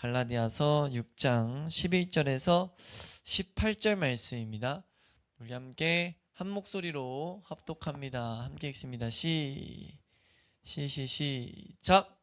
갈라디아서 6장 11절에서 18절 말씀입니다. 우리 함께 한 목소리로 합독합니다. 함께 읽습니다. 시, 시, 시, 시작.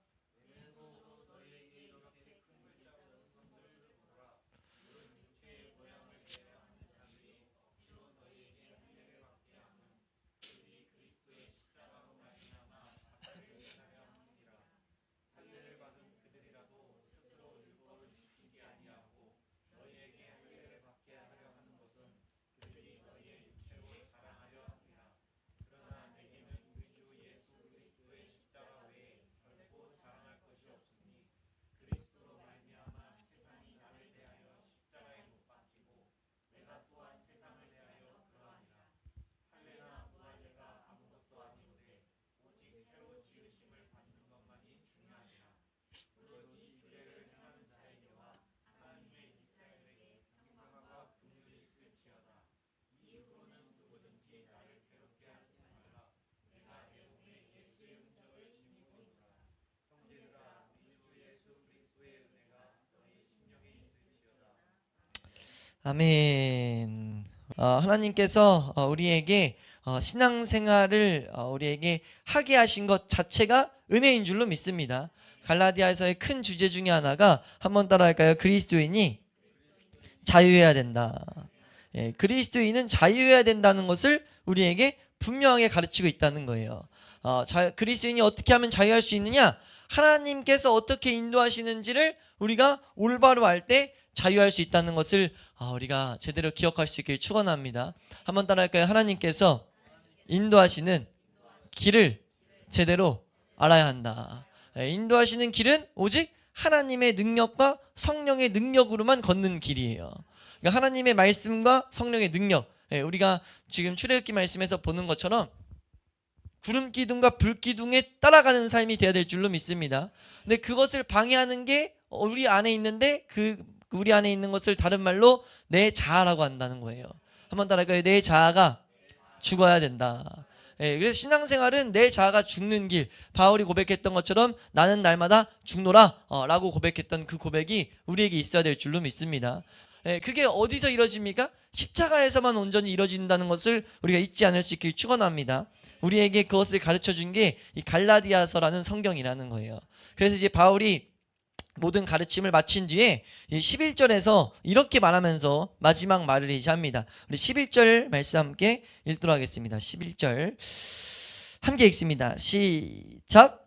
아멘. 어, 하나님께서 어, 우리에게 어, 신앙생활을 어, 우리에게 하게 하신 것 자체가 은혜인 줄로 믿습니다. 갈라디아에서의 큰 주제 중에 하나가 한번 따라할까요? 그리스도인이 자유해야 된다. 예, 그리스도인은 자유해야 된다는 것을 우리에게 분명하게 가르치고 있다는 거예요. 어, 자, 그리스도인이 어떻게 하면 자유할 수 있느냐? 하나님께서 어떻게 인도하시는지를 우리가 올바로 알 때 자유할 수 있다는 것을 아, 우리가 제대로 기억할 수 있길 축원합니다. 한번 따라할까요? 하나님께서 인도하시는 길을 제대로 알아야 한다. 예, 인도하시는 길은 오직 하나님의 능력과 성령의 능력으로만 걷는 길이에요. 그러니까 하나님의 말씀과 성령의 능력. 예, 우리가 지금 출애굽기 말씀에서 보는 것처럼 구름 기둥과 불 기둥에 따라가는 삶이 되어야 될 줄로 믿습니다. 근데 그것을 방해하는 게 우리 안에 있는데 그 우리 안에 있는 것을 다른 말로 내 자아라고 한다는 거예요. 한번 따라할까요? 내 자아가 죽어야 된다. 예, 그래서 신앙생활은 내 자아가 죽는 길. 바울이 고백했던 것처럼 나는 날마다 죽노라 어, 라고 고백했던 그 고백이 우리에게 있어야 될 줄로 믿습니다. 예, 그게 어디서 이루어집니까? 십자가에서만 온전히 이루어진다는 것을 우리가 잊지 않을 수 있길 축원합니다. 우리에게 그것을 가르쳐 준 게 이 갈라디아서라는 성경이라는 거예요. 그래서 이제 바울이 모든 가르침을 마친 뒤에 이 11절에서 이렇게 말하면서 마지막 말을 이제 합니다. 우리 11절 말씀 함께 읽도록 하겠습니다. 11절 함께 읽습니다. 시작.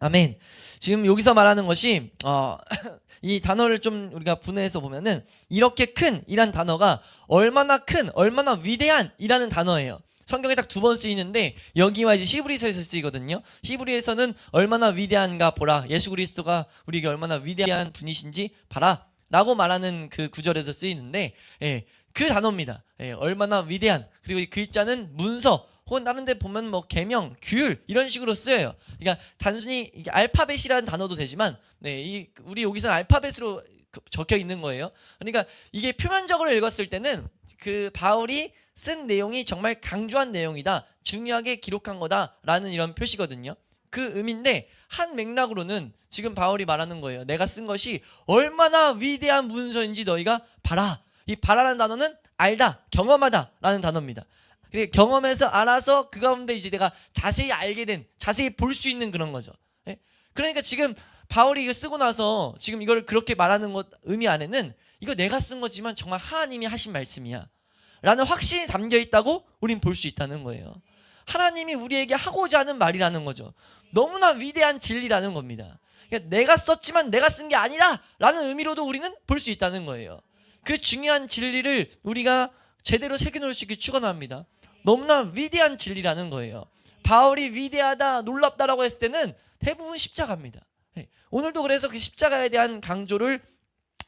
아멘. 지금 여기서 말하는 것이 어, 이 단어를 좀 우리가 분해해서 보면은 이렇게 큰 이란 단어가 얼마나 큰, 얼마나 위대한 이라는 단어예요. 성경에 딱 두 번 쓰이는데 여기와 이제 히브리서에서 쓰이거든요. 히브리에서는 얼마나 위대한가 보라. 예수 그리스도가 우리에게 얼마나 위대한 분이신지 봐라라고 말하는 그 구절에서 쓰이는데 예, 그 단어입니다. 예, 얼마나 위대한 그리고 이 글자는 문서 혹은 다른 데 보면 뭐 계명, 규율 이런 식으로 쓰여요. 그러니까 단순히 알파벳이라는 단어도 되지만 네, 이 우리 여기서는 알파벳으로 그- 적혀 있는 거예요. 그러니까 이게 표면적으로 읽었을 때는 그 바울이 쓴 내용이 정말 강조한 내용이다. 중요하게 기록한 거다라는 이런 표시거든요. 그 의미인데 한 맥락으로는 지금 바울이 말하는 거예요. 내가 쓴 것이 얼마나 위대한 문서인지 너희가 봐라. 이 봐라라는 단어는 알다, 경험하다라는 단어입니다. 경험해서 알아서 그 가운데 이제 내가 자세히 알게 된, 자세히 볼 수 있는 그런 거죠. 예? 그러니까 지금 바울이 이거 쓰고 나서 지금 이걸 그렇게 말하는 것 의미 안에는 이거 내가 쓴 거지만 정말 하나님이 하신 말씀이야. 라는 확신이 담겨 있다고 우린 볼 수 있다는 거예요. 하나님이 우리에게 하고자 하는 말이라는 거죠. 너무나 위대한 진리라는 겁니다. 그러니까 내가 썼지만 내가 쓴 게 아니다! 라는 의미로도 우리는 볼 수 있다는 거예요. 그 중요한 진리를 우리가 제대로 새겨놓을 수 있게 축원합니다. 너무나 위대한 진리라는 거예요. 바울이 위대하다, 놀랍다라고 했을 때는 대부분 십자가입니다. 네. 오늘도 그래서 그 십자가에 대한 강조를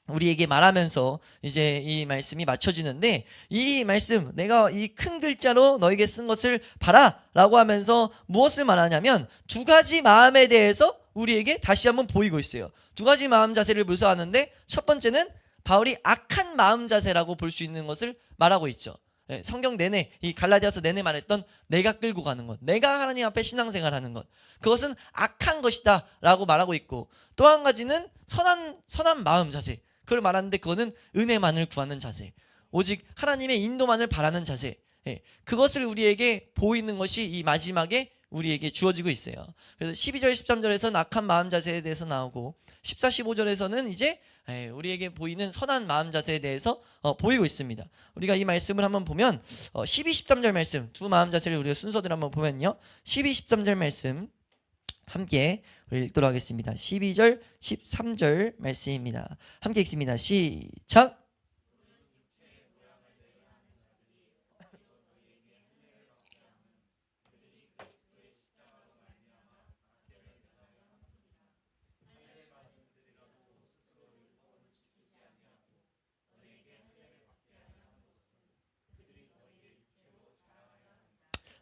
우리에게 말하면서 이제 이 말씀이 맞춰지는데 이 말씀 내가 이 큰 글자로 너에게 쓴 것을 봐라라고 하면서 무엇을 말하냐면 두 가지 마음에 대해서 우리에게 다시 한번 보이고 있어요. 두 가지 마음 자세를 묘사하는데 첫 번째는 바울이 악한 마음 자세라고 볼 수 있는 것을 말하고 있죠. 예, 성경 내내 이 갈라디아서 내내 말했던 내가 끌고 가는 것, 내가 하나님 앞에 신앙생활하는 것, 그것은 악한 것이다라고 말하고 있고 또 한 가지는 선한 선한 마음 자세. 그걸 말하는데 그거는 은혜만을 구하는 자세. 오직 하나님의 인도만을 바라는 자세. 예, 그것을 우리에게 보이는 것이 이 마지막에 우리에게 주어지고 있어요. 그래서 12절, 13절에서는 악한 마음 자세에 대해서 나오고 14, 15절에서는 이제 예, 우리에게 보이는 선한 마음 자세에 대해서 어, 보이고 있습니다. 우리가 이 말씀을 한번 보면 어, 12, 13절 말씀 두 마음 자세를 우리가 순서대로 한번 보면요. 12, 13절 말씀 함께 읽도록 하겠습니다. 12절, 13절 말씀입니다. 함께 읽습니다. 시작.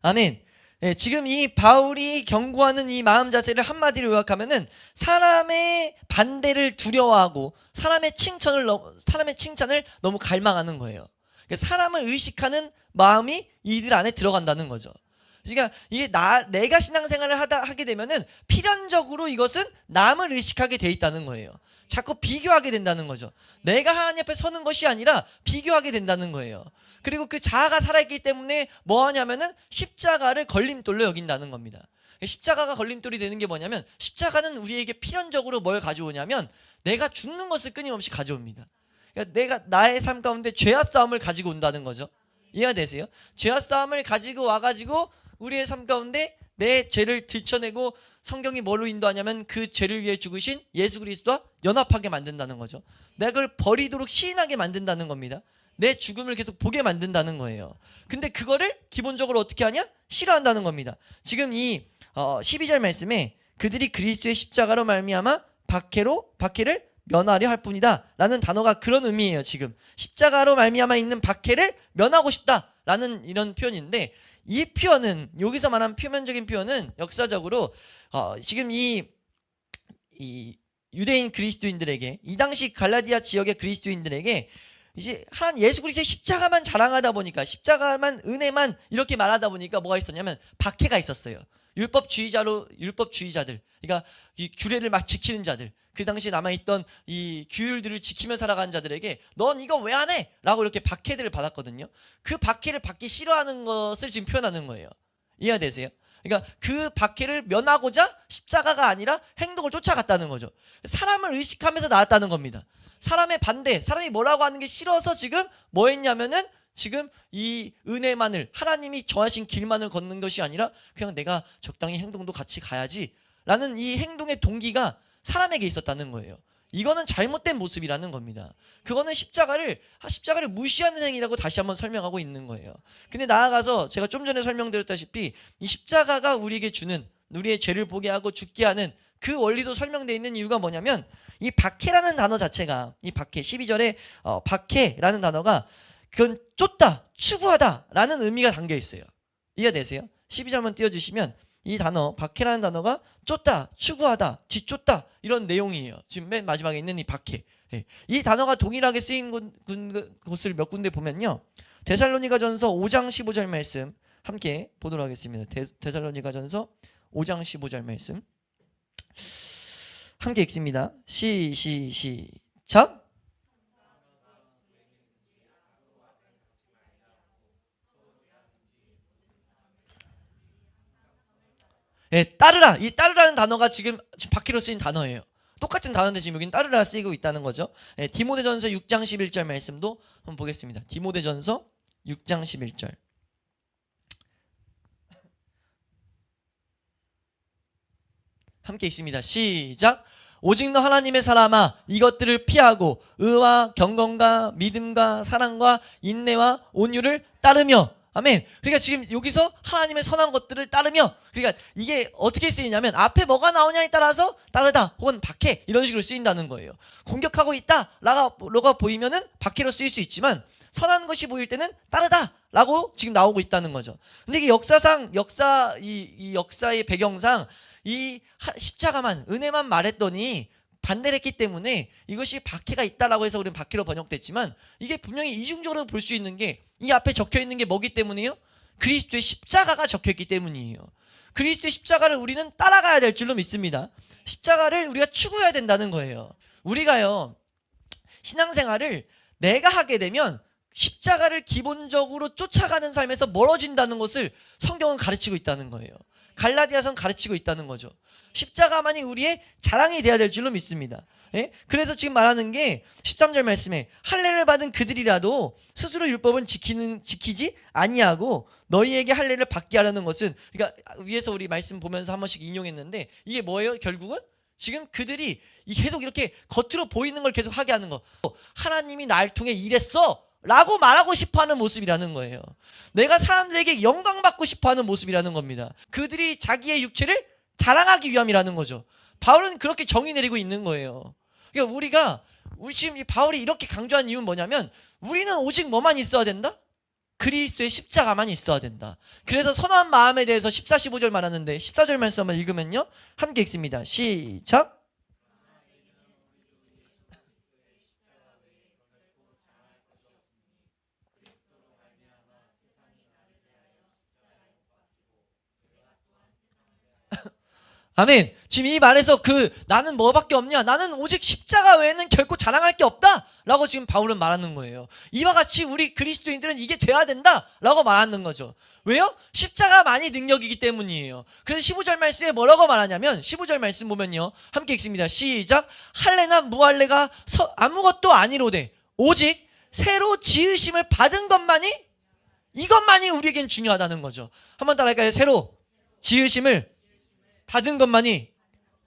아멘. 예, 지금 이 바울이 경고하는 이 마음 자세를 한마디로 요약하면은 사람의 반대를 두려워하고 사람의 칭찬을 너, 사람의 칭찬을 너무 갈망하는 거예요. 그러니까 사람을 의식하는 마음이 이들 안에 들어간다는 거죠. 그러니까 이게 나 내가 신앙생활을 하다 하게 되면은 필연적으로 이것은 남을 의식하게 돼 있다는 거예요. 자꾸 비교하게 된다는 거죠. 내가 하나님 앞에 서는 것이 아니라 비교하게 된다는 거예요. 그리고 그 자아가 살아있기 때문에 뭐 하냐면은 십자가를 걸림돌로 여긴다는 겁니다. 십자가가 걸림돌이 되는 게 뭐냐면 십자가는 우리에게 필연적으로 뭘 가져오냐면 내가 죽는 것을 끊임없이 가져옵니다. 그러니까 내가 나의 삶 가운데 죄와 싸움을 가지고 온다는 거죠. 이해가 되세요? 죄와 싸움을 가지고 와가지고 우리의 삶 가운데 내 죄를 들춰내고 성경이 뭘로 인도하냐면 그 죄를 위해 죽으신 예수 그리스도와 연합하게 만든다는 거죠. 내가 그걸 버리도록 시인하게 만든다는 겁니다. 내 죽음을 계속 보게 만든다는 거예요. 근데 그거를 기본적으로 어떻게 하냐? 싫어한다는 겁니다. 지금 이 어, 12절 말씀에 그들이 그리스도의 십자가로 말미암아 박해로 박해를 면하려 할 뿐이다라는 단어가 그런 의미예요. 지금 십자가로 말미암아 있는 박해를 면하고 싶다라는 이런 표현인데 이 표현은 여기서 말한 표면적인 표현은 역사적으로 어, 지금 이, 이 유대인 그리스도인들에게 이 당시 갈라디아 지역의 그리스도인들에게 이제 하나님 예수 그리스도의 십자가만 자랑하다 보니까 십자가만 은혜만 이렇게 말하다 보니까 뭐가 있었냐면 박해가 있었어요. 율법주의자로 율법주의자들, 그러니까 이 규례를 막 지키는 자들, 그 당시 남아있던 이 규율들을 지키며 살아가는 자들에게 넌 이거 왜 안 해? 라고 이렇게 박해들을 받았거든요. 그 박해를 받기 싫어하는 것을 지금 표현하는 거예요. 이해되세요? 그러니까 그 박해를 면하고자 십자가가 아니라 행동을 쫓아갔다는 거죠. 사람을 의식하면서 나왔다는 겁니다. 사람의 반대, 사람이 뭐라고 하는 게 싫어서 지금 뭐 했냐면은 지금 이 은혜만을 하나님이 정하신 길만을 걷는 것이 아니라 그냥 내가 적당히 행동도 같이 가야지 라는 이 행동의 동기가 사람에게 있었다는 거예요. 이거는 잘못된 모습이라는 겁니다. 그거는 십자가를 십자가를 무시하는 행위라고 다시 한번 설명하고 있는 거예요. 근데 나아가서 제가 좀 전에 설명드렸다시피 이 십자가가 우리에게 주는 우리의 죄를 보게 하고 죽게 하는 그 원리도 설명되어 있는 이유가 뭐냐면 이 박해라는 단어 자체가 이 박해 12절에 어, 박해라는 단어가 그건 쫓다, 추구하다라는 의미가 담겨 있어요. 이해되세요? 12절만 띄워 주시면 이 단어 박해라는 단어가 쫓다, 추구하다, 뒤쫓다 이런 내용이에요. 지금 맨 마지막에 있는 이 박해. 예. 이 단어가 동일하게 쓰인 곳, 곳을 몇 군데 보면요. 데살로니가 전서 5장 15절 말씀 함께 보도록 하겠습니다. 데, 데살로니가 전서 5장 15절 말씀 함께 읽습니다. 시, 시, 시작. 예, 따르라. 이 따르라는 단어가 지금 바퀴로 쓰인 단어예요. 똑같은 단어인데 지금 여기는 따르라 쓰이고 있다는 거죠. 예, 디모데전서 6장 11절 말씀도 한번 보겠습니다. 디모데전서 6장 11절. 함께 있습니다. 시작. 오직 너 하나님의 사람아 이것들을 피하고 의와 경건과 믿음과 사랑과 인내와 온유를 따르며 아멘. 그러니까 지금 여기서 하나님의 선한 것들을 따르며 그러니까 이게 어떻게 쓰이냐면 앞에 뭐가 나오냐에 따라서 따르다 혹은 박해 이런 식으로 쓰인다는 거예요. 공격하고 있다 라가 보이면은 박해로 쓰일 수 있지만 선한 것이 보일 때는 따르다 라고 지금 나오고 있다는 거죠. 근데 이게 역사상 역사 이, 이 역사의 배경상 이 십자가만 은혜만 말했더니 반대를 했기 때문에 이것이 박해가 있다라고 해서 우리는 박해로 번역됐지만 이게 분명히 이중적으로 볼 수 있는 게 이 앞에 적혀 있는 게 뭐기 때문이에요? 그리스도의 십자가가 적혀 있기 때문이에요. 그리스도의 십자가를 우리는 따라가야 될 줄로 믿습니다. 십자가를 우리가 추구해야 된다는 거예요. 우리가요. 신앙생활을 내가 하게 되면 십자가를 기본적으로 쫓아가는 삶에서 멀어진다는 것을 성경은 가르치고 있다는 거예요. 갈라디아서는 가르치고 있다는 거죠. 십자가만이 우리의 자랑이 돼야 될 줄로 믿습니다. 예? 그래서 지금 말하는 게 13절 말씀에 할례를 받은 그들이라도 스스로 율법은 지키는 지키지 아니하고 너희에게 할례를 받게 하려는 것은 그러니까 위에서 우리 말씀 보면서 한 번씩 인용했는데 이게 뭐예요? 결국은 지금 그들이 이 계속 이렇게 겉으로 보이는 걸 계속 하게 하는 거. 하나님이 날 통해 일했어. 라고 말하고 싶어 하는 모습이라는 거예요. 내가 사람들에게 영광받고 싶어 하는 모습이라는 겁니다. 그들이 자기의 육체를 자랑하기 위함이라는 거죠. 바울은 그렇게 정의 내리고 있는 거예요. 그러니까 우리가 우리 지금 이 바울이 이렇게 강조한 이유는 뭐냐면 우리는 오직 뭐만 있어야 된다? 그리스도의 십자가만 있어야 된다. 그래서 선한 마음에 대해서 14, 15절 말하는데 14절 말씀 한번 읽으면요. 함께 읽습니다. 시작. 아멘. 지금 이 말에서 그 나는 뭐밖에 없냐? 나는 오직 십자가 외에는 결코 자랑할 게 없다 라고 지금 바울은 말하는 거예요. 이와 같이 우리 그리스도인들은 이게 돼야 된다 라고 말하는 거죠. 왜요? 십자가만이 능력이기 때문이에요. 그래서 15절 말씀에 뭐라고 말하냐면 15절 말씀 보면요. 함께 읽습니다. 시작. 할례나 무할례가 서- 아무것도 아니로되 오직 새로 지으심을 받은 것만이 이것만이 우리에겐 중요하다는 거죠. 한번 따라 할까요? 새로 지으심을 받은 것만이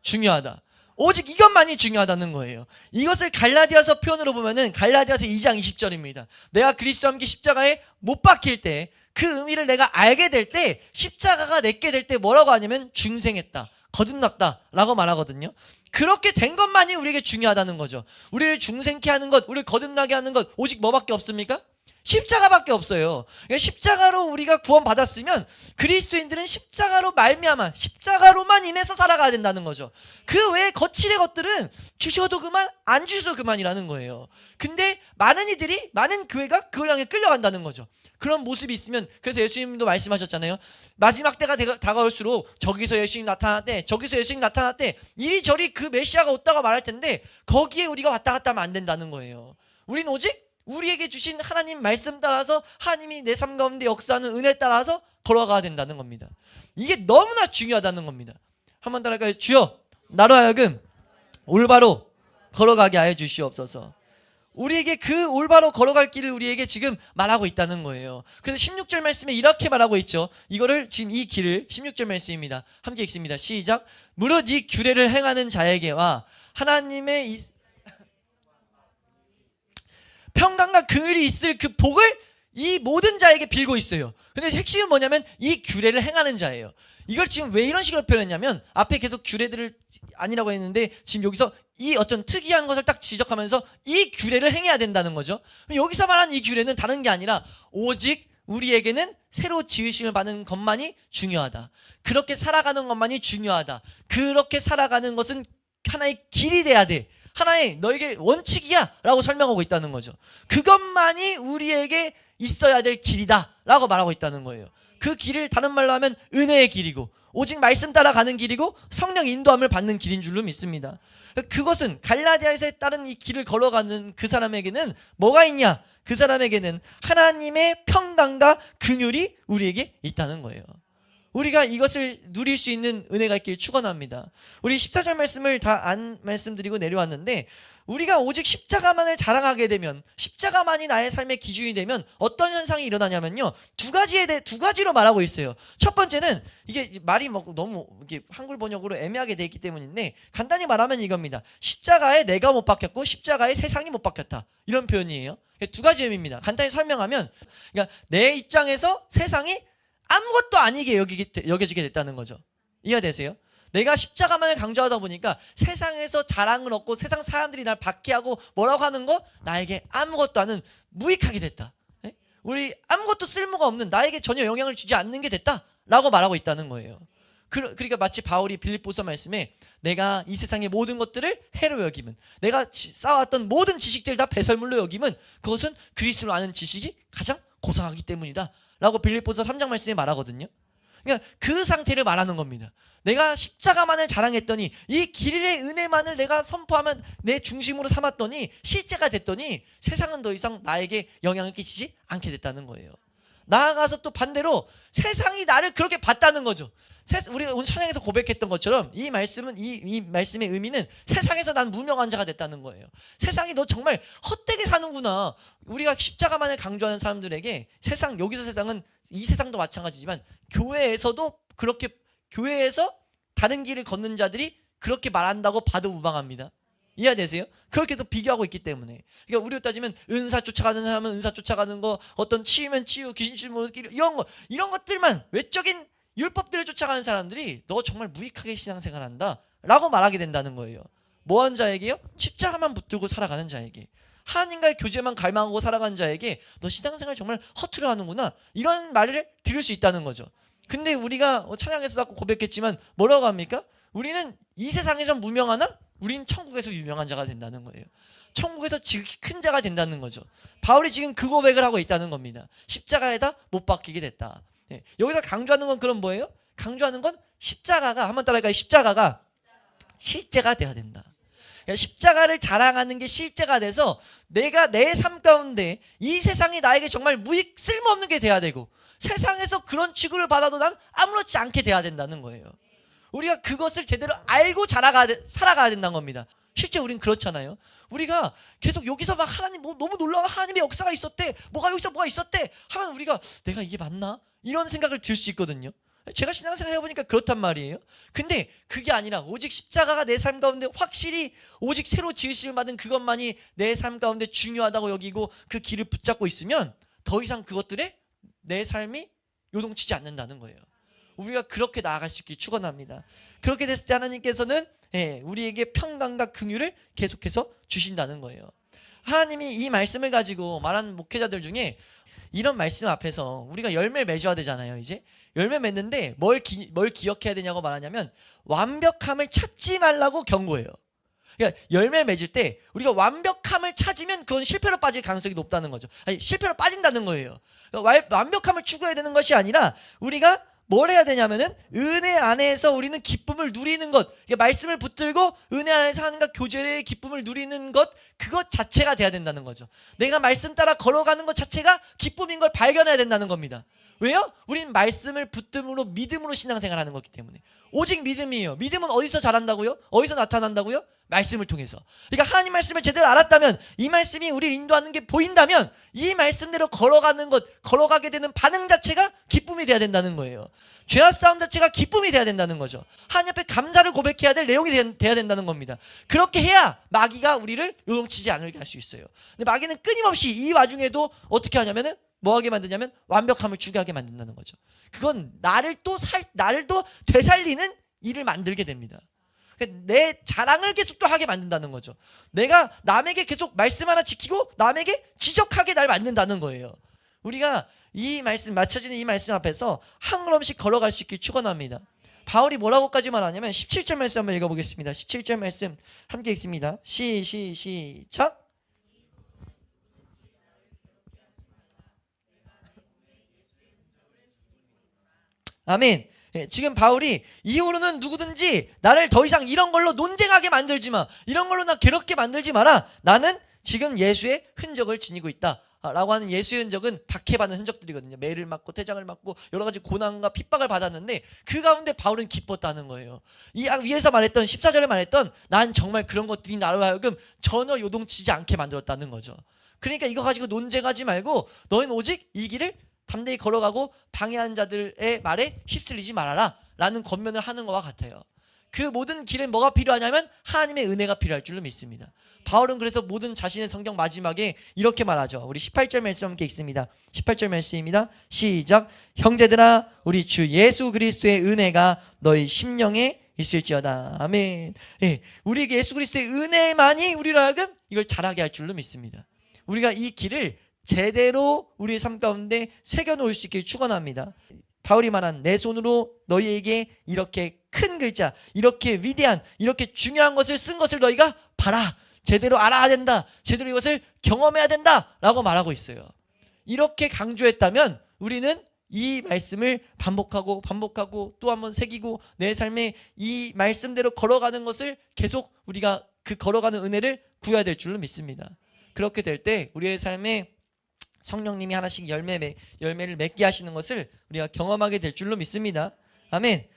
중요하다. 오직 이것만이 중요하다는 거예요. 이것을 갈라디아서 표현으로 보면은 갈라디아서 2장 20절입니다. 내가 그리스도와 함께 십자가에 못 박힐 때 그 의미를 내가 알게 될 때 십자가가 내게 될 때 뭐라고 하냐면 중생했다. 거듭났다라고 말하거든요. 그렇게 된 것만이 우리에게 중요하다는 거죠. 우리를 중생케 하는 것, 우리를 거듭나게 하는 것 오직 뭐밖에 없습니까? 십자가밖에 없어요. 그러니까 십자가로 우리가 구원받았으면 그리스도인들은 십자가로 말미암아 십자가로만 인해서 살아가야 된다는 거죠. 그 외에 거칠의 것들은 주셔도 그만 안 주셔도 그만이라는 거예요. 근데 많은 이들이 많은 교회가 그걸 향해 끌려간다는 거죠. 그런 모습이 있으면 그래서 예수님도 말씀하셨잖아요. 마지막 때가 되- 다가올수록 저기서 예수님 나타났대, 저기서 예수님 나타났대. 이리저리 그 메시아가 왔다가 말할 텐데 거기에 우리가 왔다 갔다 하면 안 된다는 거예요. 우리는 오직 우리에게 주신 하나님 말씀 따라서 하나님이 내 삶 가운데 역사하는 은혜 따라서 걸어가야 된다는 겁니다. 이게 너무나 중요하다는 겁니다. 한번 따라할까요? 주여 나로 하여금 올바로 걸어가게 하여 주시옵소서. 우리에게 그 올바로 걸어갈 길을 우리에게 지금 말하고 있다는 거예요. 그래서 16절 말씀에 이렇게 말하고 있죠. 이거를 지금 이 길을 16절 말씀입니다. 함께 읽습니다. 시작. 무릇 이 규례를 행하는 자에게와 하나님의 이 평강과 긍휼이 있을 그 복을 이 모든 자에게 빌고 있어요. 근데 핵심은 뭐냐면 이 규례를 행하는 자예요. 이걸 지금 왜 이런 식으로 표현했냐면 앞에 계속 규례들을 아니라고 했는데 지금 여기서 이 어떤 특이한 것을 딱 지적하면서 이 규례를 행해야 된다는 거죠. 여기서 말하는 이 규례는 다른 게 아니라 오직 우리에게는 새로 지으심을 받는 것만이 중요하다. 그렇게 살아가는 것만이 중요하다. 그렇게 살아가는 것은 하나의 길이 돼야 돼. 하나의 너에게 원칙이야 라고 설명하고 있다는 거죠. 그것만이 우리에게 있어야 될 길이다 라고 말하고 있다는 거예요. 그 길을 다른 말로 하면 은혜의 길이고 오직 말씀 따라 가는 길이고 성령 인도함을 받는 길인 줄로 믿습니다. 그것은 갈라디아에서 따른 이 길을 걸어가는 그 사람에게는 뭐가 있냐? 그 사람에게는 하나님의 평강과 긍휼이 우리에게 있다는 거예요. 우리가 이것을 누릴 수 있는 은혜가 있길 축원합니다. 우리 14절 말씀을 다 안 말씀드리고 내려왔는데 우리가 오직 십자가만을 자랑하게 되면 십자가만이 나의 삶의 기준이 되면 어떤 현상이 일어나냐면요. 두 가지에 대해 두 가지로 말하고 있어요. 첫 번째는 이게 말이 뭐 너무 이게 한글 번역으로 애매하게 돼 있기 때문인데 간단히 말하면 이겁니다. 십자가에 내가 못 박혔고 십자가에 세상이 못 박혔다. 이런 표현이에요. 두 가지 의미입니다. 간단히 설명하면 그러니까 내 입장에서 세상이 아무것도 아니게 여기게, 여겨지게 됐다는 거죠. 이해가 되세요? 내가 십자가만을 강조하다 보니까 세상에서 자랑을 얻고 세상 사람들이 날 박해하고 뭐라고 하는 거 나에게 아무것도 아는 무익하게 됐다. 예? 우리 아무것도 쓸모가 없는 나에게 전혀 영향을 주지 않는 게 됐다라고 말하고 있다는 거예요. 그, 그러니까 마치 바울이 빌립보서 말씀에 내가 이 세상의 모든 것들을 해로 여김은 내가 지- 쌓아왔던 모든 지식들 다 배설물로 여김은 그것은 그리스도를 아는 지식이 가장 고상하기 때문이다. 라고 빌립보서 3장 말씀에 말하거든요. 그러니까 그 상태를 말하는 겁니다. 내가 십자가만을 자랑했더니 이 길의 은혜만을 내가 선포하면 내 중심으로 삼았더니 실제가 됐더니 세상은 더 이상 나에게 영향을 끼치지 않게 됐다는 거예요. 나아가서 또 반대로 세상이 나를 그렇게 봤다는 거죠. 세- 우리 오늘 찬양에서 고백했던 것처럼 이 말씀은 이, 이 말씀의 의미는 세상에서 난 무명한 자가 됐다는 거예요. 세상이 너 정말 헛되게 사는구나. 우리가 십자가만을 강조하는 사람들에게 세상 여기서 세상은 이 세상도 마찬가지지만 교회에서도 그렇게 교회에서 다른 길을 걷는 자들이 그렇게 말한다고 봐도 무방합니다. 이해되세요? 그렇게 또 비교하고 있기 때문에. 그러니까 우리로 따지면 은사 쫓아가는 사람은 은사 쫓아가는 거, 어떤 치유면 치유, 귀신 쫓는 이런 거, 이런 것들만 외적인 율법들을 쫓아가는 사람들이 너 정말 무익하게 신앙생활한다 라고 말하게 된다는 거예요. 뭐한 자에게요? 십자가만 붙들고 살아가는 자에게. 하나님과의 교제만 갈망하고 살아가는 자에게 너 신앙생활 정말 허투루 하는구나 이런 말을 들을 수 있다는 거죠. 근데 우리가 어, 찬양에서도 아까 고백했지만 뭐라고 합니까? 우리는 이 세상에서 무명하나 우린 천국에서 유명한 자가 된다는 거예요. 천국에서 큰 자가 된다는 거죠. 바울이 지금 그 고백을 하고 있다는 겁니다. 십자가에다 못 박히게 됐다. 예, 여기서 강조하는 건 그럼 뭐예요? 강조하는 건 십자가가 한번 따라할까요? 십자가가 실제가 돼야 된다. 그러니까 십자가를 자랑하는 게 실제가 돼서 내가 내 삶 가운데 이 세상이 나에게 정말 무익 쓸모없는 게 돼야 되고 세상에서 그런 취급을 받아도 난 아무렇지 않게 돼야 된다는 거예요. 우리가 그것을 제대로 알고 자라가 살아가야 된다는 겁니다. 실제 우린 그렇잖아요. 우리가 계속 여기서 막 하나님 뭐 너무 놀라운 하나님의 역사가 있었대. 뭐가 여기서 뭐가 있었대. 하면 우리가 내가 이게 맞나? 이런 생각을 들 수 있거든요. 제가 신앙생활 해보니까 그렇단 말이에요. 근데 그게 아니라 오직 십자가가 내 삶 가운데 확실히 오직 새로 지으심을 받은 그것만이 내 삶 가운데 중요하다고 여기고 그 길을 붙잡고 있으면 더 이상 그것들에 내 삶이 요동치지 않는다는 거예요. 우리가 그렇게 나아갈 수 있길 축원합니다. 그렇게 됐을 때 하나님께서는 예, 우리에게 평강과 긍휼을 계속해서 주신다는 거예요. 하나님이 이 말씀을 가지고 말하는 목회자들 중에 이런 말씀 앞에서 우리가 열매 맺어야 되잖아요. 이제 열매 맺는데 뭘, 기, 뭘 기억해야 되냐고 말하냐면 완벽함을 찾지 말라고 경고해요. 그러니까 열매 맺을 때 우리가 완벽함을 찾으면 그건 실패로 빠질 가능성이 높다는 거죠. 아니 실패로 빠진다는 거예요. 그러니까 와- 완벽함을 추구해야 되는 것이 아니라 우리가 뭘 해야 되냐면은 은혜 안에서 우리는 기쁨을 누리는 것, 이게 말씀을 붙들고 은혜 안에서 하는가 교제의 기쁨을 누리는 것, 그것 자체가 돼야 된다는 거죠. 내가 말씀 따라 걸어가는 것 자체가 기쁨인 걸 발견해야 된다는 겁니다. 왜요? 우린 말씀을 붙듦으로 믿음으로 신앙생활하는 거기 때문에 오직 믿음이에요. 믿음은 어디서 자란다고요? 어디서 나타난다고요? 말씀을 통해서. 그러니까 하나님 말씀을 제대로 알았다면 이 말씀이 우리를 인도하는 게 보인다면 이 말씀대로 걸어가는 것, 걸어가게 되는 반응 자체가 기쁨이 돼야 된다는 거예요. 죄와 싸움 자체가 기쁨이 돼야 된다는 거죠. 하나님 앞에 감사를 고백해야 될 내용이 돼- 돼야 된다는 겁니다. 그렇게 해야 마귀가 우리를 요동치지 않게 할 수 있어요. 근데 마귀는 끊임없이 이 와중에도 어떻게 하냐면은 뭐 하게 만드냐면 완벽함을 추구하게 만든다는 거죠. 그건 나를 또 살 나를 또 되살리는 일을 만들게 됩니다. 그러니까 내 자랑을 계속 또 하게 만든다는 거죠. 내가 남에게 계속 말씀 하나 지키고 남에게 지적하게 날 만든다는 거예요. 우리가 이 말씀 맞춰지는 이 말씀 앞에서 한 걸음씩 걸어갈 수 있길 축원합니다. 바울이 뭐라고까지 말하냐면 17절 말씀 한번 읽어보겠습니다. 17절 말씀 함께 읽습니다. 시 시 시작. 아멘. 예, 지금 바울이 이후로는 누구든지 나를 더 이상 이런 걸로 논쟁하게 만들지 마. 이런 걸로 나 괴롭게 만들지 마라. 나는 지금 예수의 흔적을 지니고 있다. 아, 라고 하는 예수의 흔적은 박해받는 흔적들이거든요. 매를 맞고 태장을 맞고 여러 가지 고난과 핍박을 받았는데 그 가운데 바울은 기뻤다는 거예요. 이 아- 위에서 말했던 14절에 말했던 난 정말 그런 것들이 나로 하여금 전혀 요동치지 않게 만들었다는 거죠. 그러니까 이거 가지고 논쟁하지 말고 너희는 오직 이 길을 담대히 걸어가고 방해하는 자들의 말에 휩쓸리지 말아라 라는 권면을 하는 것과 같아요. 그 모든 길에 뭐가 필요하냐면 하나님의 은혜가 필요할 줄로 믿습니다. 바울은 그래서 모든 자신의 성경 마지막에 이렇게 말하죠. 우리 18절 말씀 함께 읽습니다. 18절 말씀입니다. 시작. 형제들아 우리 주 예수 그리스도의 은혜가 너희 심령에 있을지어다. 아멘. 예, 우리에게 예수 그리스도의 은혜만이 우리로 하여금 이걸 잘하게 할 줄로 믿습니다. 우리가 이 길을 제대로 우리의 삶 가운데 새겨 놓을 수 있길 축원합니다. 바울이 말한 내 손으로 너희에게 이렇게 큰 글자, 이렇게 위대한, 이렇게 중요한 것을 쓴 것을 너희가 봐라. 제대로 알아야 된다. 제대로 이것을 경험해야 된다 라고 말하고 있어요. 이렇게 강조했다면 우리는 이 말씀을 반복하고 반복하고 또 한번 새기고 내 삶에 이 말씀대로 걸어가는 것을 계속 우리가 그 걸어가는 은혜를 구해야 될 줄로 믿습니다. 그렇게 될 때 우리의 삶에 성령님이 하나씩 열매 매- 열매를 맺게 하시는 것을 우리가 경험하게 될 줄로 믿습니다. 아멘.